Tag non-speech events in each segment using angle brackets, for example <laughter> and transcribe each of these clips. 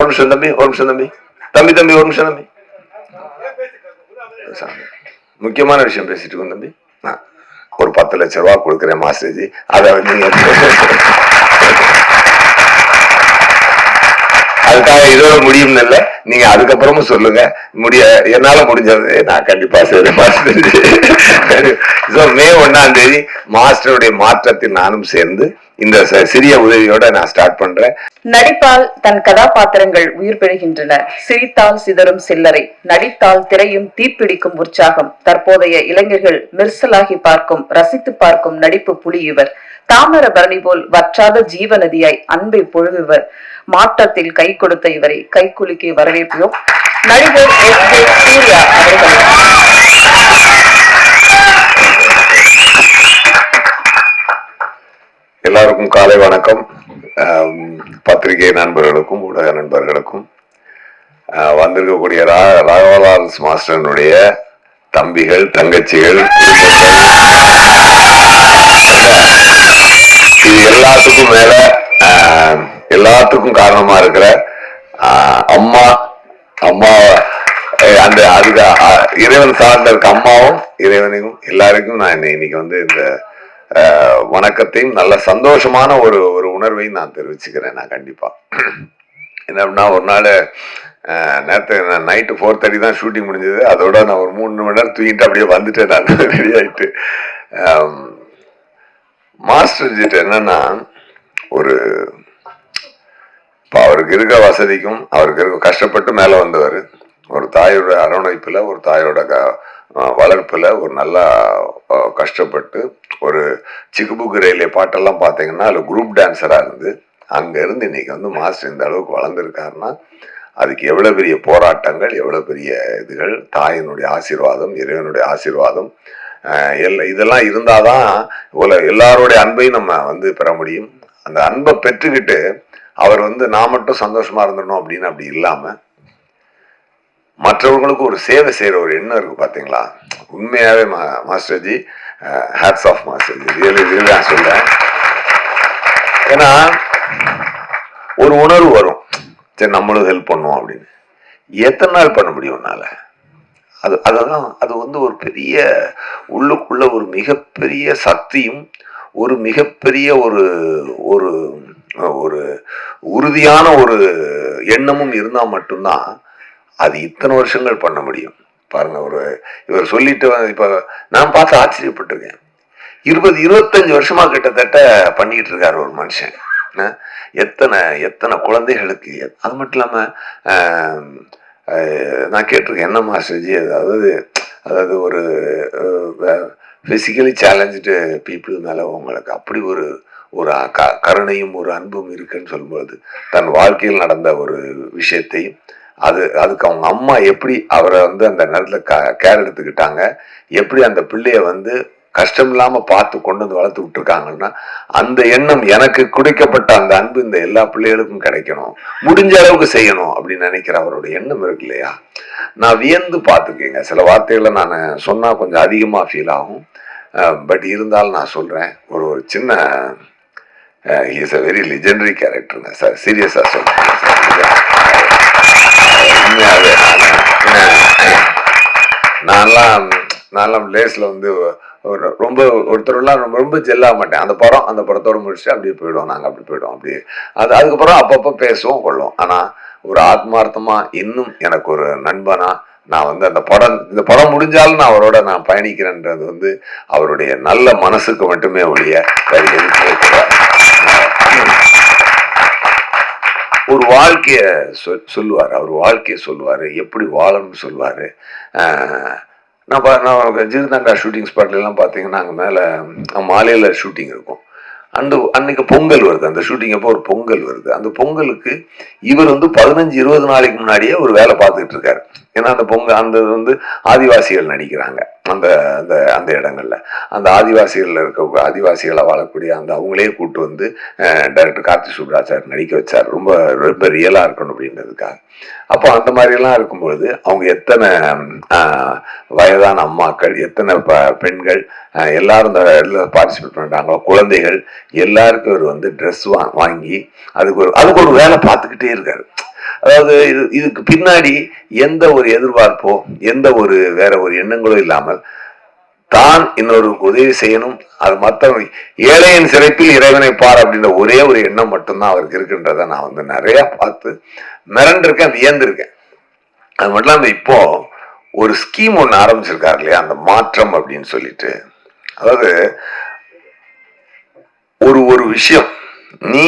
ஒரு நிமிஷம் தம்பி ஒரு நிமிஷம் தம்பி. தம்பி தம்பி ஒரு நிமிஷம் தம்பி. முக்கியமான விஷயம் பேசிட்டு இருக்கோம் தம்பி. ஒரு பத்து லட்ச ரூபா கொடுக்குறேன் மாஸ்டர்ஜி. அதை நீங்க அதுக்காக இதோட முடியும்னு இல்ல. நீங்க அதுக்கப்புறமும் சொல்லுங்க. முடிய என்னால முடிஞ்சது நான் கண்டிப்பா செய்றேன் மாஸ்டர் ஸோ மே ஒன்னாம் தேதி மாஸ்டருடைய மாற்றத்தில் நானும் சேர்ந்து இந்த சிறிய உதவியோட நான் ஸ்டார்ட் பண்றேன். நடிப்பால் தன் கதாபாத்திரங்கள் உயிர் பெறுகின்றன. சிரித்தால் சிதறும் சில்லறை. நடித்தால் திரையும் தீப்பிடிக்கும் உற்சாகம். தற்போதைய இளைஞர்கள் மெர்சலாகி பார்க்கும் ரசித்து பார்க்கும் நடிப்பு புலி இவர். தாமர பரணி போல் வற்றாத ஜீவநதியாய் அன்பை பொழுகுவர். மாற்றத்தில் கை கொடுத்த இவரை கைக்குலுக்கி வரவேற்போம். நடிகர் எஸ் ஜே சூர்யா அவர்கள். எல்லாருக்கும் காலை வணக்கம். பத்திரிகை நண்பர்களுக்கும் ஊடக நண்பர்களுக்கும். வந்திருக்கக்கூடிய ரா- ராகவலால்ஸ் மாஸ்டரனுடைய தம்பிகள் தங்கச்சிகள் இது எல்லாத்துக்கும் மேல எல்லாத்துக்கும் காரணமா இருக்கிற அம்மா அம்மா அந்த அதுக்கு இறைவன் சார்ந்த இருக்க அம்மாவும் இறைவனையும் எல்லாருக்கும் நான் இன்னைக்கு வந்து இந்த வணக்கத்தையும் நல்ல சந்தோஷமான ஒரு ஒரு உணர்வையும் நான் தெரிவிச்சுக்கிறேன் நான் கண்டிப்பாக என்ன அப்படின்னா ஒரு நாள் நேரத்து நான் நைட்டு ஃபோர் தேர்ட்டி தான் ஷூட்டிங் முடிஞ்சது. அதோட நான் ஒரு மூணு மணி நேரம் தூங்கிட்டு அப்படியே வந்துட்டேன் நான். <laughs> ரெடி ஆகிட்டு மாஸ்டர் ஜிட்ட என்னன்னா ஒரு இப்போ அவருக்கு இருக்க வசதிக்கும் அவருக்கு இருக்க கஷ்டப்பட்டு மேலே வந்தவர். ஒரு தாயோட அரவணைப்பில் ஒரு தாயோட க வளர்ப்பில் ஒரு நல்லா கஷ்டப்பட்டு ஒரு சிக்குபுக்கு ரயிலே பாட்டெல்லாம் பார்த்தீங்கன்னா அதில் குரூப் டான்ஸராக இருந்து அங்கேருந்து இன்றைக்கி இன்னைக்கு வந்து மாஸ்டர் இந்த அளவுக்கு வளர்ந்துருக்காருன்னா அதுக்கு எவ்வளோ பெரிய போராட்டங்கள் எவ்வளோ பெரிய இதுகள் தாயினுடைய ஆசீர்வாதம் இறைவனுடைய ஆசீர்வாதம் அஹ், இதெல்லாம் இதெல்லாம் இருந்தாதான் உல எல்லாருடைய அன்பையும் நம்ம வந்து பெற முடியும். அந்த அன்பை பெற்றுக்கிட்டு அவர் வந்து நான் மட்டும் சந்தோஷமாக இருந்துடணும் அப்படின்னு அப்படி இல்லாமல் மற்றவர்களுக்கு ஒரு சேவை செய்கிற ஒரு எண்ணம் இருக்குது பார்த்தீங்களா உண்மையாகவே மா- மாஸ்டர்ஜி ஹேட்ஸ் ஆஃப் மாஸ்டர்ஜி ரியலி ரியலி நான் சொல்றேன் ஏன்னா ஒரு உணர்வு வரும். சரி நம்மளும் ஹெல்ப் பண்ணுவோம் அப்படின்னு. எத்தனை நாள் பண்ண முடியும் உன்னால? அது அதுதான் அது வந்து ஒரு பெரிய உள்ளுக்குள்ள ஒரு மிகப்பெரிய சக்தியும் ஒரு மிகப்பெரிய ஒரு ஒரு ஒரு உறுதியான ஒரு எண்ணமும் இருந்தால் மட்டும்தான் அது இத்தனை வருஷங்கள் பண்ண முடியும். பாருங்க ஒரு இவர் சொல்லிட்டு இப்போ இப்ப நான் பார்த்து ஆச்சரியப்பட்டிருக்கேன். இருபது இருபத்தஞ்சு வருஷமா கிட்டத்தட்ட பண்ணிட்டு இருக்காரு ஒரு மனுஷன். எத்தனை எத்தனை குழந்தைகளுக்கு அது மட்டும் இல்லாம நான் கேட்டிருக்கேன் என்ன மாஸ்டர்ஜி அதாவது அதாவது ஒரு ஃபிசிக்கலி சேலஞ்சு பீப்புள் மேல உங்களுக்கு அப்படி ஒரு ஒரு க- கருணையும் ஒரு அன்பும் இருக்குன்னு சொல்லும்பொழுது தன் வாழ்க்கையில் நடந்த ஒரு விஷயத்தையும் அது அதுக்கு அவங்க அம்மா எப்படி அவரை வந்து அந்த நேரத்தில் கேர் எடுத்துக்கிட்டாங்க எப்படி அந்த பிள்ளைய வந்து கஷ்டம் இல்லாமல் பார்த்து கொண்டு வந்து வளர்த்து விட்டுருக்காங்கன்னா அந்த எண்ணம் எனக்கு குடிக்கப்பட்ட அந்த அன்பு இந்த எல்லா பிள்ளைகளுக்கும் கிடைக்கணும். முடிஞ்ச அளவுக்கு செய்யணும் அப்படின்னு நினைக்கிற அவரோட எண்ணம் இருக்கு இல்லையா? நான் வியந்து பார்த்துருக்கேங்க. சில வார்த்தைகளை நான் சொன்னால் கொஞ்சம் அதிகமாக ஃபீல் ஆகும். பட் இருந்தாலும் நான் சொல்கிறேன் ஒரு ஒரு சின்ன இஸ் அ வெரி லிஜெண்டரி கேரக்டருங்க சார் சீரியஸாக சொல்கிறேன் சார் நான்லாம் நான்லாம் லேஸில் வந்து ஒரு ரொம்ப ஒருத்தரெல்லாம் ரொம்ப ரொம்ப ஜெல்லாக மாட்டேன். அந்த படம் அந்த படத்தோட முடிச்சுட்டு அப்படியே போயிடுவோம். நாங்கள் அப்படி போயிடுவோம். அப்படியே அது அதுக்கப்புறம் அப்பப்போ பேசுவோம் கொள்வோம் ஆனால் ஒரு ஆத்மார்த்தமாக இன்னும் எனக்கு ஒரு நண்பனா நான் வந்து அந்த படம் இந்த படம் முடிஞ்சாலும் நான் அவரோட நான் பயணிக்கிறேன்றது வந்து அவருடைய நல்ல மனசுக்கு மட்டுமே ஒழிய ஒரு வாழ்க்கைய சொல் சொல்லுவார். அவர் வாழ்க்கையை சொல்லுவார். எப்படி வாழணும்னு சொல்லுவார். நான் பா நான் ஜீர்தங்கா ஷூட்டிங் ஸ்பாட்லாம் பார்த்தீங்கன்னா அங்கே மேலே மாலையில் ஷூட்டிங் இருக்கும். அந்த அன்னைக்கு பொங்கல் வருது. அந்த ஷூட்டிங் அப்போ ஒரு பொங்கல் வருது. அந்த பொங்கலுக்கு இவர் வந்து பதினஞ்சு இருபது நாளைக்கு முன்னாடியே ஒரு வேலை பார்த்துக்கிட்டு இருக்காரு. ஏன்னா அந்த பொங்கல் அந்த இது வந்து ஆதிவாசிகள் நடிக்கிறாங்க. அந்த அந்த அந்த இடங்கள்ல. அந்த ஆதிவாசிகளில் இருக்க ஆதிவாசிகளை வாழக்கூடிய அந்த அவங்களே கூட்டு வந்து டைரக்டர் கார்த்தி சுப்ராச்சார் நடிக்க வச்சார். ரொம்ப ரொம்ப ரியலாக இருக்கணும் அப்படின்றதுக்காக. அப்போ அந்த மாதிரி எல்லாம் இருக்கும்பொழுது அவங்க எத்தனை ஆஹ், வயதான அம்மாக்கள் எத்தனை ப- பெண்கள் எல்லாரும் இந்த இதில் பார்ட்டிசிபேட் பண்ணிட்டாங்களோ குழந்தைகள் எல்லாருக்கும் இவர் வந்து ட்ரெஸ் வாங்கி அதுக்கு ஒரு அதுக்கு ஒரு வேலை பார்த்துக்கிட்டே இருக்காரு. அதாவது இது இதுக்கு பின்னாடி எந்த ஒரு எதிர்பார்ப்போ எந்த ஒரு வேற ஒரு எண்ணங்களோ இல்லாமல் தான் இன்னொருக்கு உதவி செய்யணும். அது மற்ற ஏழையின் சிறப்பில் இறைவனை பார் அப்படின்ற ஒரே ஒரு எண்ணம் மட்டும்தான் அவருக்கு இருக்குன்றத நான் வந்து நிறைய பார்த்து மிரண்டிருக்கேன் வியந்திருக்கேன். அது மட்டும் இல்லாம இப்போ ஒரு ஸ்கீம் ஒன்று ஆரம்பிச்சிருக்காரு இல்லையா? அந்த மாற்றம் அப்படின்னு சொல்லிட்டு. அதாவது ஒரு ஒரு விஷயம். நீ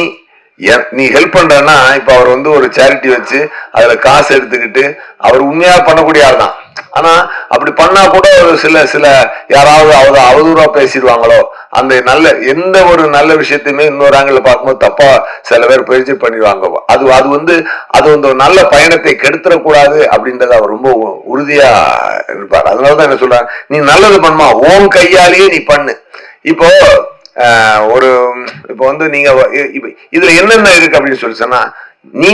நீ ஹெல்ப் பண்றன்னா இப்ப அவர் வந்து ஒரு சேரிட்டி வச்சு அதுல காசு எடுத்துக்கிட்டு அவர் உண்மையா பண்ணக்கூடிய ஆள் தான். ஆனா அப்படி பண்ணா கூட ஒரு சில சில யாராவது அவ அவதூறா பேசிடுவாங்களோ அந்த நல்ல எந்த ஒரு நல்ல விஷயத்தையுமே இன்னொரு ஆங்கிள் பார்க்கும்போது தப்பா சில பேர் பயிற்சி பண்ணிடுவாங்க. அது அது வந்து அது வந்து நல்ல பயணத்தை கெடுத்துடக்கூடாது அப்படின்றத அவர் ரொம்ப உ- உறுதியா இருப்பார். அதனாலதான் என்ன சொல்றாரு நீ நல்லது பண்ணுமா ஓன் கையாலேயே நீ பண்ணு. இப்போ ஒரு இப்போ வந்து நீங்க இதுல என்னென்ன இருக்கு அப்படின்னு சொல்லி சொன்னா நீ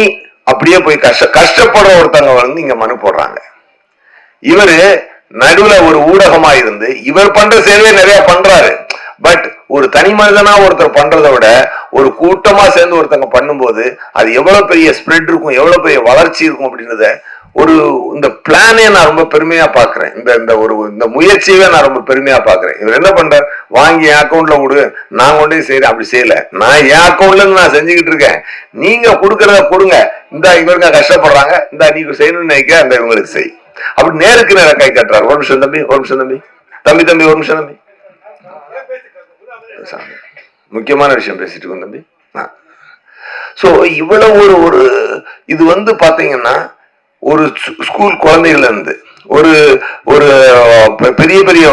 அப்படியே போய் கஷ்ட கஷ்டப்படுற ஒருத்தங்க வந்து இங்க மனு போடுறாங்க. இவரு நடுவுல ஒரு ஊடகமா இருந்து இவர் பண்ற சேவையை நிறைய பண்றாரு. பட் ஒரு தனி மனிதனா ஒருத்தர் பண்றதை விட ஒரு கூட்டமா சேர்ந்து ஒருத்தங்க பண்ணும்போது அது எவ்வளவு பெரிய ஸ்ப்ரெட் இருக்கும் எவ்வளவு பெரிய வளர்ச்சி இருக்கும் அப்படின்றத ஒரு இந்த பிளானே நான் ரொம்ப பெருமையா பாக்குறேன் இந்த இந்த ஒரு இந்த முயற்சியவே நான் ரொம்ப பெருமையா பாக்குறேன் இவர் என்ன பண்றார்? வாங்கி என் அக்கௌண்ட்ல கொடு. நான் கொண்டு செய்யறேன் அப்படி செய்யல. நான் என் அக்கௌண்ட்ல இருந்து நான் செஞ்சுக்கிட்டு இருக்கேன். நீங்க கொடுக்கறத கொடுங்க. இந்த இவருங்க கஷ்டப்படுறாங்க. இந்த நீ செய்யணும்னு நினைக்க அந்த இவங்களுக்கு செய். அப்படி நேருக்கு நேரம் கை கட்டுறாரு ஒரு நிமிஷம் தம்பி ஒரு நிமிஷம் தம்பி. தம்பி தம்பி ஒரு நிமிஷம் தம்பி. முக்கியமான விஷயம் பேசிட்டு இருக்கோம் தம்பி. ஸோ இவ்வளவு ஒரு ஒரு இது வந்து பார்த்தீங்கன்னா ஒரு ஸ்கூல் குழந்தைகள்லேருந்து ஒரு ஒரு பெரிய பெரிய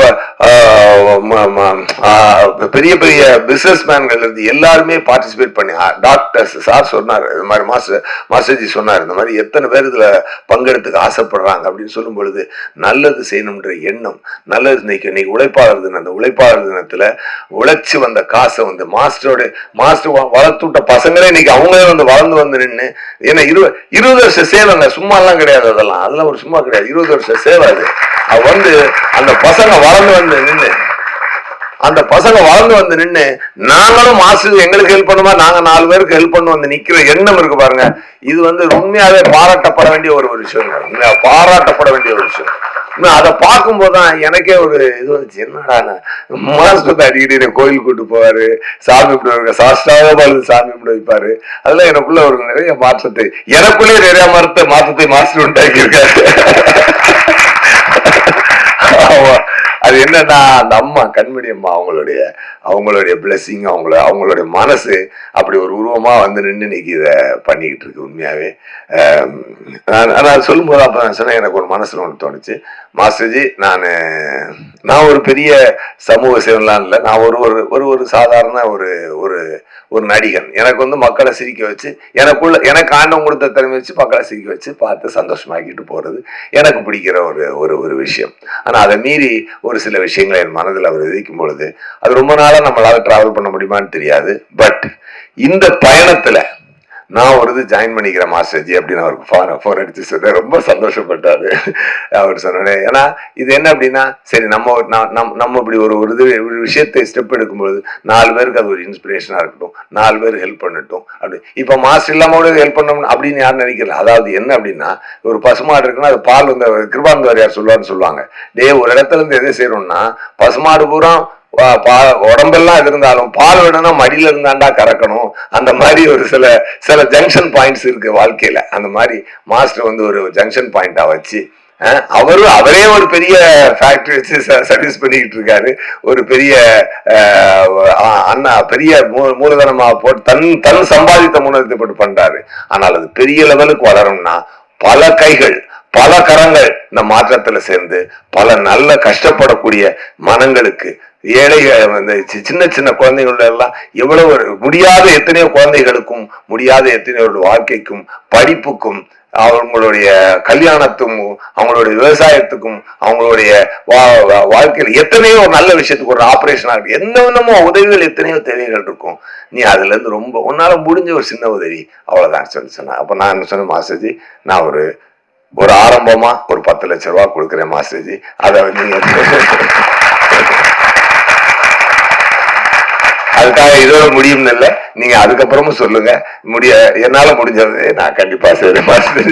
பெரிய பெரிய பிசினஸ் மேன்கள் இருந்து எல்லாருமே பார்ட்டிசிபேட் பண்ணி டாக்டர்ஸ் சார் சொன்னார். இது மாதிரி மாஸ்டர் மாஸ்டர்ஜி சொன்னார். இந்த மாதிரி எத்தனை பேர் இதுல பங்கெடுத்துக்க ஆசைப்படுறாங்க அப்படின்னு சொல்லும் பொழுது நல்லது செய்யணுன்ற எண்ணம் நல்லது இன்னைக்கு இன்னைக்கு உழைப்பாளர் தினம் அந்த உழைப்பாளர் தினத்தில் உழைச்சி வந்த காசை வந்து மாஸ்டரோட மாஸ்டர் வளர்த்து விட்ட பசங்களே இன்னைக்கு அவங்களே வந்து வளர்ந்து வந்து நின்று ஏன்னா இருபது இருபது வருஷம் சேவைங்க சும்மாலாம் கிடையாது அதெல்லாம். அதெல்லாம் ஒரு சும்மா கிடையாது. இருபது வருஷம் சேவை அது அது வந்து அந்த பசங்க வளர்ந்து வந்து நின்று அந்த பசங்க வளர்ந்து வந்து நின்று நாங்களும் மாசு எங்களுக்கு ஹெல்ப் பண்ணுமா? நாங்க நாலு பேருக்கு ஹெல்ப் பண்ண வந்து நிக்கிற எண்ணம் இருக்கு பாருங்க. இது வந்து உண்மையாவே பாராட்டப்பட வேண்டிய ஒரு ஒரு விஷயம் உண்மையா பாராட்டப்பட வேண்டிய ஒரு விஷயம். அதை பார்க்கும்போது தான் எனக்கே ஒரு இது வந்துச்சு. என்னடா மாஸ்டர் அடிக்கடி கோயில் கூட்டு போவாரு. சாமி கும்பிடுவாங்க சாஸ்திராக சாமி கும்பிட வைப்பாரு. அதெல்லாம் எனக்குள்ள ஒரு நிறைய மாற்றத்தை எனக்குள்ளே நிறைய மரத்தை மாற்றத்தை மாஸ்டர் உண்டாக்கி அது என்னன்னா அந்த அம்மா கண்மணி அம்மா அவங்களுடைய அவங்களுடைய பிளெஸிங் அவங்கள அவங்களுடைய மனசு அப்படி ஒரு உருவமா வந்து நின்று இன்னைக்கு இதை பண்ணிக்கிட்டு இருக்கு உண்மையாவே. நான் சொல்லும்போது அப்போ சொன்னேன் எனக்கு ஒரு மனசில் ஒன்று தோணுச்சு. மாஸ்டர்ஜி நான் நான் ஒரு பெரிய சமூக சேவன்லாம் இல்லை. நான் ஒரு ஒரு ஒரு ஒரு சாதாரண ஒரு ஒரு ஒரு நடிகன். எனக்கு வந்து மக்களை சிரிக்க வச்சு எனக்குள்ள எனக்கு ஆண்டவன் கொடுத்த திறமை வச்சு மக்களை சிரிக்க வச்சு பார்த்து சந்தோஷமாக்கிட்டு போகிறது எனக்கு பிடிக்கிற ஒரு ஒரு ஒரு விஷயம். ஆனால் அதை மீறி ஒரு சில விஷயங்களை என் மனதில் அவர் விதிக்கும் பொழுது அது ரொம்ப நாளாக நம்மளால் ட்ராவல் பண்ண முடியுமான்னு தெரியாது. பட் இந்த பயணத்தில் நான் ஒரு இது ஜாயின் பண்ணிக்கிறேன் மாஸ்டர்ஜி அப்படின்னு அவருக்கு ஃபோன் ஃபோன் அடிச்சு சொன்னேன். ரொம்ப சந்தோஷப்பட்டாரு. அவர் சொன்னேன் ஏன்னா இது என்ன அப்படின்னா சரி நம்ம நம் நம்ம இப்படி ஒரு ஒரு இது ஒரு விஷயத்தை ஸ்டெப் எடுக்கும்பொழுது நாலு பேருக்கு அது ஒரு இன்ஸ்பிரேஷனாக இருக்கட்டும் நாலு பேர் ஹெல்ப் பண்ணட்டும் அப்படி. இப்போ மாஸ்டர் இல்லாமல் கூட ஹெல்ப் பண்ணணும் அப்படின்னு யாரும் நினைக்கல. அதாவது என்ன அப்படின்னா ஒரு பசுமாடு இருக்குன்னா அது பால் வந்து கிருபாந்தவர் யார் சொல்லுவார்னு சொல்லுவாங்க. டே ஒரு இடத்துல இருந்து எதை செய்யணும்னா பசுமாடு பூரா உடம்பெல்லாம் இது இருந்தாலும் பால் வேணும்னா மடியில இருந்தாண்டா கறக்கணும். அந்த மாதிரி ஒரு சில சில ஜங்ஷன் பாயிண்ட்ஸ் இருக்கு வாழ்க்கையில. அந்த மாதிரி மாஸ்டர் வந்து ஒரு ஜங்ஷன் பாயிண்டா வச்சு அவரும் அவரே ஒரு பெரிய ஃபேக்டரி வச்சு சர்வீஸ் பண்ணிக்கிட்டு இருக்காரு. ஒரு பெரிய அஹ், அண்ணா பெரிய மூ- மூலதனமா போட்டு தன் தன் சம்பாதித்த மூலதனத்தை போட்டு பண்றாரு. ஆனால் அது பெரிய லெவலுக்கு வளரும்னா பல கைகள் பல கரங்கள் இந்த மாற்றத்துல சேர்ந்து பல நல்ல கஷ்டப்படக்கூடிய மனங்களுக்கு ஏழை அந்த இந்த சின்ன சின்ன குழந்தைகள் எல்லாம் எவ்வளவு முடியாத எத்தனையோ குழந்தைகளுக்கும் முடியாத எத்தனையோ வாழ்க்கைக்கும் படிப்புக்கும் அவங்களுடைய கல்யாணத்துக்கும் அவங்களுடைய விவசாயத்துக்கும் அவங்களுடைய வா- வாழ்க்கையில் எத்தனையோ நல்ல விஷயத்துக்கு ஒரு ஆபரேஷனா இருக்கு என்னென்னமோ உதவிகள் எத்தனையோ தேவைகள் இருக்கும். நீ அதுல இருந்து ரொம்ப உன்னால முடிஞ்ச ஒரு சின்ன உதவி. அவ்வளவுதான். சொல்லி சொன்னேன் அப்ப நான் என்ன சொன்னேன் மாஸ்டர்ஜி? நான் ஒரு ஒரு ஆரம்பமா ஒரு பத்து லட்ச ரூபா கொடுக்குறேன் மாஸ்டர்ஜி. அதை நீங்க <laughs> அதுக்காக இதோட முடியும்னு இல்லை. நீங்க அதுக்கப்புறமும் சொல்லுங்க. முடிய என்னால முடிஞ்சது நான் கண்டிப்பா செய்றேன். மாஸ்டர்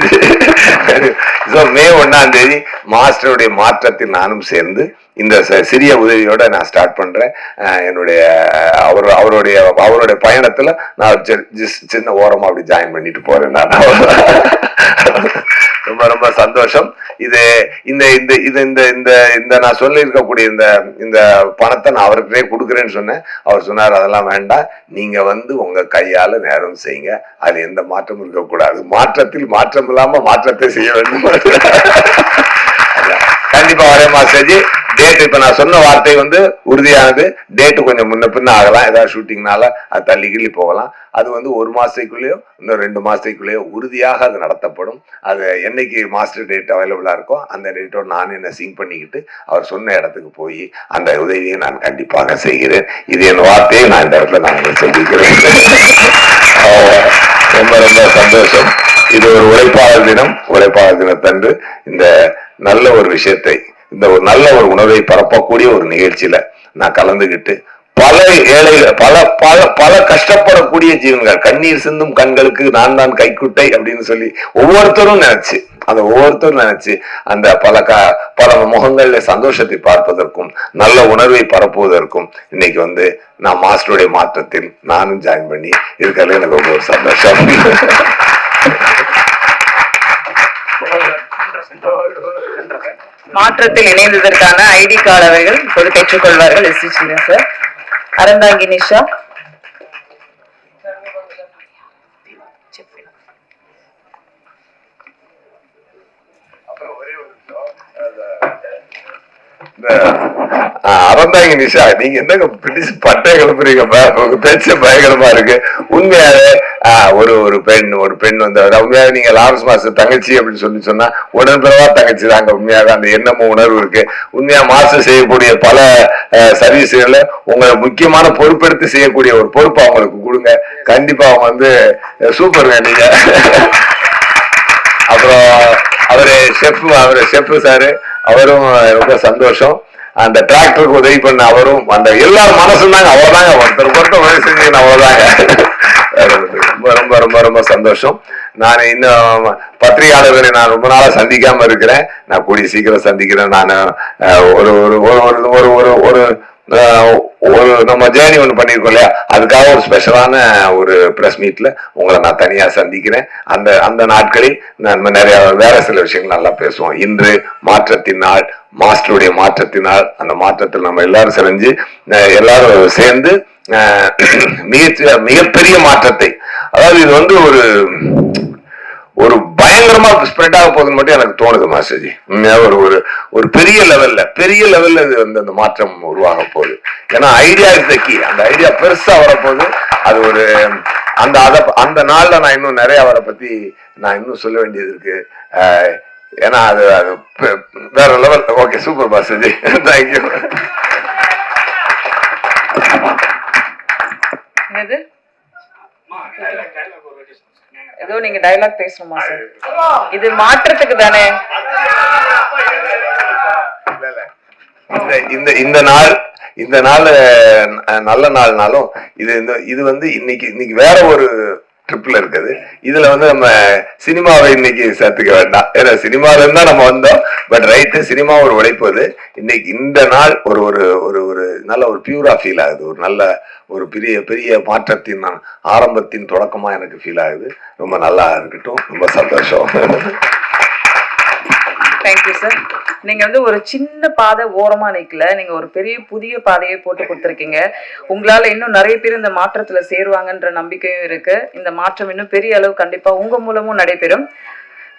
மே ஒன்னாம் தேதி மாஸ்டருடைய மாற்றத்தில் நானும் சேர்ந்து இந்த சிறிய உதவியோட நான் ஸ்டார்ட் பண்றேன். என்னுடைய அவர் அவருடைய அவருடைய பயணத்துல நான் சின்ன ஓரமா அப்படி ஜாயின் பண்ணிட்டு போறேன் நான். ரொம்ப சந்தோஷம். இது இந்த இந்த இது இந்த இந்த இந்த நான் சொல்லியிருக்கக்கூடிய இந்த இந்த பணத்தை நான் அவர்கிட்டயே கொடுக்குறேன்னு சொன்னேன். அவர் சொன்னார் அதெல்லாம் வேண்டாம். நீங்க வந்து உங்க கையால் நேரம் செய்யுங்க. அது எந்த மாற்றமும் இருக்கக்கூடாது. மாற்றத்தில் மாற்றம் இல்லாமல் மாற்றத்தை செய்ய வேண்டும். கண்டிப்பா வரேன் மாஸ்டர்ஜி. டேட் இப்ப நான் சொன்ன வார்த்தை வந்து உறுதியானது. டேட்டு கொஞ்சம் முன்ன பின்ன ஆகலாம். ஏதாவது ஷூட்டிங்னால அது தள்ளி கிள்ளி போகலாம். அது வந்து ஒரு மாசத்துக்குள்ளேயோ இன்னும் ரெண்டு மாசத்துக்குள்ளேயோ உறுதியாக அது நடத்தப்படும். அது என்னைக்கு மாஸ்டர் டேட் அவைலபிளா இருக்கோ அந்த டேட்டோட நான் என்ன சிங் பண்ணிக்கிட்டு அவர் சொன்ன இடத்துக்கு போய் அந்த உதவியை நான் கண்டிப்பாக செய்கிறேன். இது என் வார்த்தையை நான் இந்த இடத்துல நான் சொல்லிக்கிறேன். ரொம்ப ரொம்ப சந்தோஷம். இது ஒரு உழைப்பாளர் தினம். உழைப்பாளர் தினத்தன்று இந்த நல்ல ஒரு விஷயத்தை இந்த ஒரு நல்ல ஒரு உணர்வை பரப்பக்கூடிய ஒரு நிகழ்ச்சியில நான் கலந்துகிட்டு பல ஏழைகள் பல பல பல கஷ்டப்படக்கூடிய ஜீவன்கள் கண்ணீர் சிந்தும் கண்களுக்கு நான் தான் கைக்குட்டை அப்படின்னு சொல்லி ஒவ்வொருத்தரும் நினைச்சு அந்த ஒவ்வொருத்தரும் நினைச்சு அந்த பல க பல முகங்கள்ல சந்தோஷத்தை பார்ப்பதற்கும் நல்ல உணர்வை பரப்புவதற்கும் இன்னைக்கு வந்து நான் மாஸ்டருடைய மாற்றத்தில் நானும் ஜாயின் பண்ணி இருக்கிறதுல எனக்கு ரொம்ப ஒரு சந்தோஷம். மாற்றத்தில் இணைந்ததற்கான ஐடி கார்டு அவர்கள் இப்போது பெற்றுக்கொள்வார்கள் எஸ் சார். அறந்தாங்கி நிஷா. இந்த அறந்தாங்க நிஷா நீங்க என்னங்க பிடிச்சு பட்டை கிளம்புறீங்கப்பா உங்க பேச்சு பயங்கரமா இருக்கு. உண்மையாவே ஆஹ், ஒரு ஒரு பெண் ஒரு பெண் வந்து உண்மையாக நீங்க லாரன்ஸ் மாஸ்டர் தங்கச்சி அப்படின்னு சொல்லி சொன்னா உடன்பிறவா தங்கச்சி தாங்க. உண்மையாக அந்த எண்ணமும் உணர்வு இருக்கு. உண்மையா மாஸ்டர் செய்யக்கூடிய பல சர்வீஸ்களை உங்களை முக்கியமான பொறுப்பெடுத்து செய்யக்கூடிய ஒரு பொறுப்பு அவங்களுக்கு கொடுங்க. கண்டிப்பா அவங்க வந்து சூப்பருங்க நீங்க. அப்புறம் அவரு செஃப் அவரு செஃப் சாரு. அவரும் ரொம்ப சந்தோஷம். அந்த டிராக்டருக்கு உதவி பண்ண அவரும் அந்த எல்லா மனசும் தாங்க அவ்வளவுதாங்க ஒருத்தர் ஒருத்தர் உதவி செஞ்சீங்க அவ்வளவுதாங்க ரொம்ப ரொம்ப ரொம்ப ரொம்ப சந்தோஷம். நான் இன்னும் பத்திரிகையாளர்களை நான் ரொம்ப நாளாக சந்திக்காம இருக்கிறேன். நான் கூடிய சீக்கிரம் சந்திக்கிறேன். நான் ஒரு ஒரு ஒரு ஒரு ஒரு ஒரு நம்ம ஜேர்னி ஒன்று பண்ணியிருக்கோம் இல்லையா? அதுக்காக ஒரு ஸ்பெஷலான ஒரு ப்ரெஸ் மீட்டில் உங்களை நான் தனியாக சந்திக்கிறேன். அந்த அந்த நாட்களில் நம்ம நிறைய வேற சில விஷயங்கள் நல்லா பேசுவோம். இன்று மாற்றத்தின் நாள் மாஸ்டருடைய மாற்றத்தினால் அந்த மாற்றத்தில் நம்ம எல்லாரும் செஞ்சு எல்லாரும் சேர்ந்து மிக மிகப்பெரிய மாற்றத்தை. அதாவது இது வந்து ஒரு ஒரு பயங்கரமா ஸ்ப்ரெட் ஆக போகுதுன்னு மட்டும் எனக்கு தோணுது மாஸ்டர்ஜி. ஒரு ஒரு ஒரு பெரிய லெவல்ல பெரிய லெவல்ல இது வந்து அந்த மாற்றம் உருவாக போகுது. ஏன்னா ஐடியா இஸ் கீ அந்த ஐடியா பெருசா வரப்போகுது. அது ஒரு அந்த அத அந்த நாள்ல நான் இன்னும் நிறைய அவரை பத்தி நான் இன்னும் சொல்ல வேண்டியது இருக்கு. ஏன்னா அது அது வேற லெவல் ஓகே சூப்பர் மாஸ்டர்ஜி. <laughs> தேங்க்யூ என்னது? ஏதோ நீங்க டயலாக் பேசணுமா சார் இது மாற்றத்துக்கு தானே. இந்த இந்த நாள் இந்த நாள் நல்ல நாள்னாலும் இது இந்த இது வந்து இன்னைக்கு இன்னைக்கு வேற ஒரு ட்ரிப்ல இருக்குது. இதுல வந்து நம்ம சினிமாவை இன்னைக்கு சேர்த்துக்க வேண்டாம். ஏன்னா சினிமால இருந்தா நம்ம வந்தோம். பட் ரைட்டு சினிமா ஒரு உழைப்பு அது. இன்னைக்கு இந்த நாள் ஒரு ஒரு ஒரு ஒரு நல்ல ஒரு பியூரா ஃபீல் ஆகுது. ஒரு நல்ல ஒரு பெரிய பெரிய மாற்றத்தின் நான் ஆரம்பத்தின் தொடக்கமா எனக்கு ஃபீல் ஆகுது. ரொம்ப நல்லா இருக்கட்டும். ரொம்ப சந்தோஷம். தேங்க்யூ சார் நீங்க வந்து ஒரு சின்ன பாதை ஓரமா நிக்கல. நீங்க ஒரு பெரிய புதிய பாதையை போட்டு கொடுத்துருக்கீங்க. உங்களால இன்னும் நிறைய பேர் இந்த மாற்றத்துல சேருவாங்கன்ற நம்பிக்கையும் இருக்கு. இந்த மாற்றம் இன்னும் பெரிய அளவு கண்டிப்பா உங்க மூலமும் நடைபெறும்.